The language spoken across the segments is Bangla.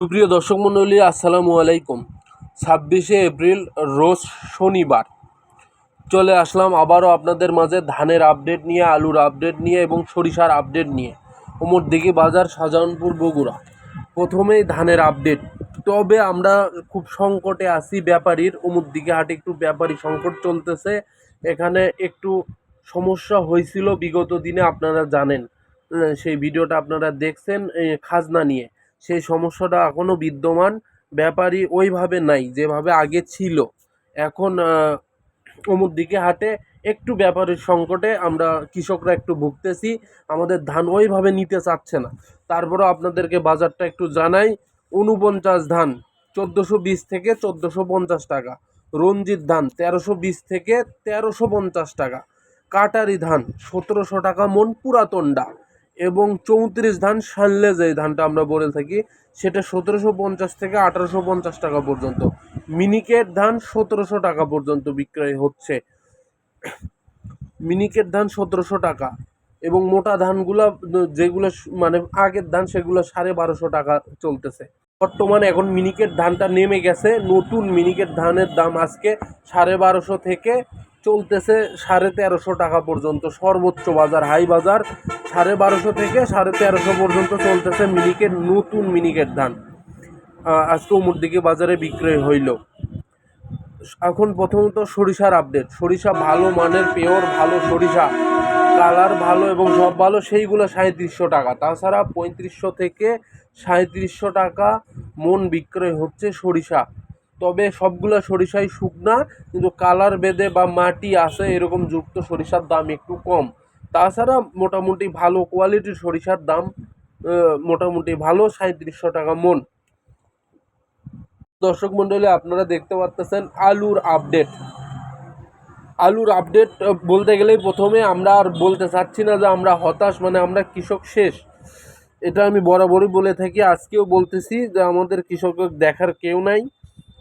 সুপ্রিয় দর্শক মণ্ডলী, আসসালামু আলাইকুম। ছাব্বিশে এপ্রিল, রোজ শনিবার। চলে আসলাম আবারও আপনাদের মাঝে ধানের আপডেট নিয়ে, আলুর আপডেট নিয়ে এবং সরিষার আপডেট নিয়ে। ওমর দিকে বাজার, শাহজাহানপুর, বগুড়া। প্রথমেই ধানের আপডেট। তবে আমরা খুব সংকটে আছি ব্যাপারীর। ওমর দিকে হাটে একটু ব্যাপারী সংকট চলতেছে। এখানে একটু সমস্যা হয়েছিল বিগত দিনে, আপনারা জানেন। সেই ভিডিওটা আপনারা দেখছেন খাজনা নিয়ে। সেই সমস্যাটা এখনও বিদ্যমান। ব্যাপারই ওইভাবে নাই যেভাবে আগে ছিল। এখন আহ, অমুক দিকে হাটে একটু ব্যাপারের সংকটে আমরা কৃষকরা একটু ভুগতেছি। আমাদের ধান ওইভাবে নিতে চাচ্ছে না। তারপরেও আপনাদেরকে বাজারটা একটু জানাই। উনপঞ্চাশ ধান চোদ্দোশো বিশ থেকে চোদ্দোশো পঞ্চাশ টাকা। রঞ্জিত ধান তেরোশো বিশ থেকে তেরোশো পঞ্চাশ টাকা। কাটারি ধান সতেরোশো টাকা মন পুরাতনডা এবং চৌত্রিশ ধান সানলে যে ধানটা আমরা বলে থাকি, সেটা সতেরোশো পঞ্চাশ থেকে আঠারোশো পঞ্চাশ টাকা পর্যন্ত। মিনিকেট ধান সতেরোশো টাকা পর্যন্ত বিক্রয় হচ্ছে। মিনিকেট ধান সতেরোশো টাকা এবং মোটা ধানগুলা, যেগুলো মানে আগের ধান সেগুলো সাড়ে বারোশো টাকা চলতেছে। বর্তমানে এখন মিনিকেট ধানটা নেমে গেছে। নতুন মিনিকেট ধানের দাম আজকে সাড়ে বারোশো থেকে চলতেছে সাড়ে তেরোশো টাকা পর্যন্ত, সর্বোচ্চ বাজার, হাই বাজার, সাড়ে বারোশো থেকে সাড়ে তেরোশো পর্যন্ত চলতেছে মিনিকেট নতুন মিনিকেট ধান। আজকে উমুর দিকে বাজারে বিক্রয় হইল। এখন প্রথমত সরিষার আপডেট সরিষা ভালো মানের পেওর ভালো সরিষা। কালার ভালো এবং সব ভালো, সেইগুলো সাঁত্রিশশো টাকা। তাছাড়া পঁয়ত্রিশশো থেকে সাঁত্রিশশো টাকা মন বিক্রয় হচ্ছে সরিষা। তবে সবগুলো সরিষাই শুকনা, কিন্তু কালার বেদে বা মাটি আছে, এরকম যুক্ত সরিষার দাম একটু কম। তাছাড়া মোটামুটি ভালো কোয়ালিটির সরিষার দাম মোটামুটি ভালো সাঁত্রিশশো টাকা মন। দর্শক মণ্ডলী, আপনারা দেখতে পাচ্ছেন আলুর আপডেট আলুর আপডেট বলতে গেলেই প্রথমে আমরা আর বলতে চাচ্ছি না যে আমরা হতাশ মানে আমরা কৃষক শেষ। এটা আমি বরাবরই বলে থাকি, আজকেও বলতেছি যে আমাদের কৃষকের দেখার কেউ নাই।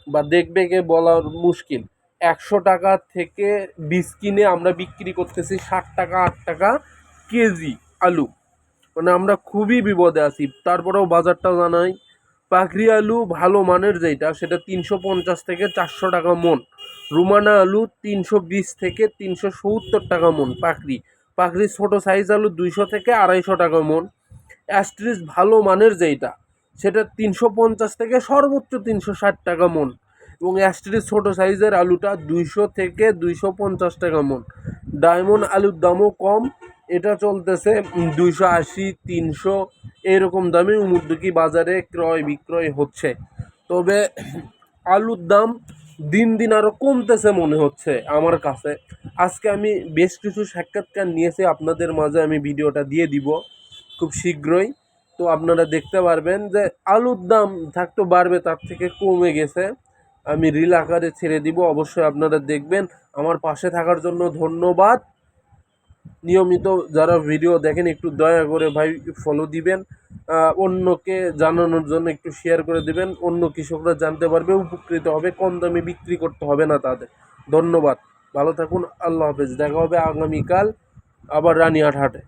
বা দেখবে কে বলার মুশকিল। একশো টাকা থেকে বীজ কিনে আমরা বিক্রি করতেছি ষাট টাকা, আট টাকা কেজি আলু। মানে আমরা খুবই বিপদে আছি। তারপরেও বাজারটা জানাই, পাখরি আলু ভালো মানের যেটা সেটা তিনশো পঞ্চাশ থেকে চারশো টাকা মন। রুমানা আলু তিনশো বিশ থেকে তিনশো সত্তর টাকা মন পাখরি। পাখরি ছোটো সাইজ আলু দুইশো থেকে আড়াইশো টাকা মন। অ্যাস্ট্রিস ভালো মানের যেটা সেটা তিনশো পঞ্চাশ থেকে সর্বোচ্চ তিনশো ষাট টাকা মন। এবং অ্যাস্ট্রিস ছোটো সাইজের আলুটা দুইশো থেকে দুইশো পঞ্চাশ টাকা মন। ডায়মন্ড আলুর দামও কম, এটা চলতেছে দুইশো আশি, তিনশো, এরকম দামে উমুদ্দুকি বাজারে ক্রয় বিক্রয় হচ্ছে। তবে আলুর দাম দিন দিন আরও কমতেছে মনে হচ্ছে আমার কাছে। আজকে আমি বেশ কিছু সাক্ষাৎকার নিয়েছি, আপনাদের মাঝে আমি ভিডিওটা দিয়ে দিব খুব শীঘ্রই। তো আপনারা দেখতে পারবেন যে আলুর দাম থাকতো বাড়বে, তার থেকে কমে গেছে। আমি রিল আকারে ছেড়ে দিব, অবশ্যই আপনারা দেখবেন। আমার পাশে থাকার জন্য ধন্যবাদ। নিয়মিত যারা ভিডিও দেখেন, একটু দয়া করে ভাই ফলো দিবেন। অন্যকে জানানোর জন্য একটু শেয়ার করে দিবেন। অন্য কৃষকরা জানতে পারবে, উপকৃত হবে, কম দামে বিক্রি করতে হবে না তাদের। ধন্যবাদ। ভালো থাকুন, আল্লাহ হাফেজ। দেখা হবে আগামীকাল আবার রানিহাট হাটে।